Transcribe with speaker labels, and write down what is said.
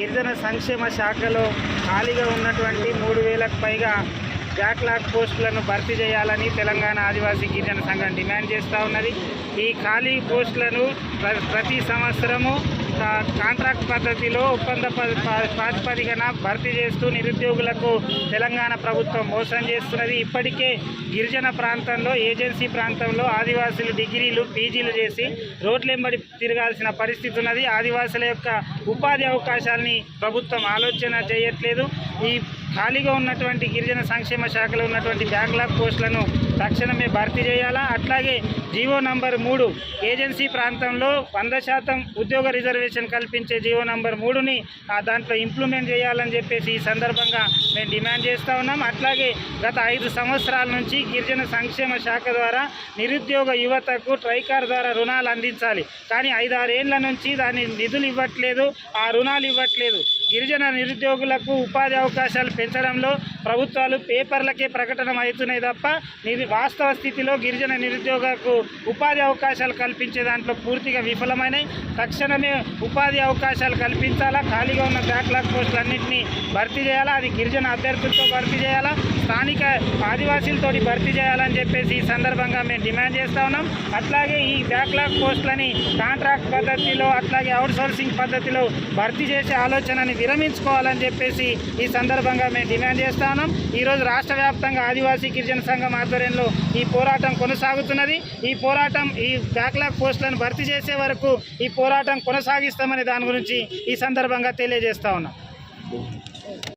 Speaker 1: గిరిజన సంక్షేమ శాఖలో ఖాళీగా ఉన్నటువంటి మూడు వేలకు పైగా బ్యాక్లాగ్ పోస్టులను భర్తీ చేయాలని తెలంగాణ ఆదివాసీ గిరిజన సంఘం డిమాండ్ చేస్తూ ఉన్నది. ఈ ఖాళీ పోస్టులను ప్ర- ప్రతి సంవత్సరము కాంట్రాక్ట్ పద్ధతిలో ఒప్పంద ప- ప్రాతిపదికన భర్తీ చేస్తూ నిరుద్యోగులకు తెలంగాణ ప్రభుత్వం మోసం చేస్తున్నది. ఇప్పటికే గిరిజన ప్రాంతంలో ఏజెన్సీ ప్రాంతంలో ఆదివాసులు డిగ్రీలు పీజీలు చేసి రోడ్లెంబడి తిరగాల్సిన పరిస్థితి ఉన్నది. ఆదివాసుల యొక్క ఉపాధి అవకాశాలని ప్రభుత్వం ఆలోచన చేయట్లేదు. ఈ ఖాళీగా ఉన్నటువంటి గిరిజన సంక్షేమ శాఖలో ఉన్నటువంటి బ్యాక్లాగ్ పోస్టులను తక్షణమే భర్తీ చేయాలా? అట్లాగే జీవో నంబర్ మూడు ఏజెన్సీ ప్రాంతంలో వంద శాతం ఉద్యోగ రిజర్వేషన్ కల్పించే జీవో నంబర్ మూడుని దాంట్లో ఇంప్లిమెంట్ చేయాలని చెప్పేసి ఈ సందర్భంగా మేము డిమాండ్ చేస్తూ ఉన్నాం. అట్లాగే గత ఐదు సంవత్సరాల నుంచి గిరిజన సంక్షేమ శాఖ ద్వారా నిరుద్యోగ యువతకు ట్రైకార్ ద్వారా రుణాలు అందించాలి. కానీ ఐదారేళ్ళ నుంచి దాని నిధులు ఇవ్వట్లేదు ఆ రుణాలు ఇవ్వట్లేదు. గిరిజన నిరుద్యోగులకు ఉపాధి అవకాశాలు పెంచడంలో ప్రభుత్వాలు పేపర్లకే ప్రకటన అవుతున్నాయి తప్ప నిరు వాస్తవ స్థితిలో గిరిజన నిరుద్యోగకు ఉపాధి అవకాశాలు కల్పించే దాంట్లో పూర్తిగా విఫలమైనాయి. తక్షణమే ఉపాధి అవకాశాలు కల్పించాలా? ఖాళీగా ఉన్న బ్యాక్లాగ్ పోస్టులన్నింటినీ భర్తీ చేయాలా? అది గిరిజన అభ్యర్థులతో భర్తీ చేయాలా? స్థానిక ఆదివాసీలతో భర్తీ చేయాలని చెప్పేసి ఈ సందర్భంగా మేము డిమాండ్ చేస్తా ఉన్నాం. అట్లాగే ఈ బ్యాక్లాగ్ పోస్టులని కాంట్రాక్ట్ పద్ధతిలో అట్లాగే అవుట్ సోర్సింగ్ పద్ధతిలో భర్తీ చేసే ఆలోచనని విరమించుకోవాలని చెప్పేసి ఈ సందర్భంగా మేము డిమాండ్ చేస్తున్నాం ఈరోజు రాష్ట్ర వ్యాప్తంగా ఆదివాసీ గిరిజన సంఘం ఆధ్వర్యంలో ఈ పోరాటం కొనసాగుతున్నది. ఈ పోరాటం ఈ బ్యాక్లాగ్ పోస్టులను భర్తీ చేసే వరకు ఈ పోరాటం కొనసాగిస్తామని దాని గురించి ఈ సందర్భంగా తెలియజేస్తా ఉన్నాం.